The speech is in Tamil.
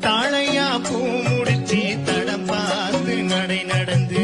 தாழையா பூ முடிச்சு தடம் பார்த்து நடை நடந்து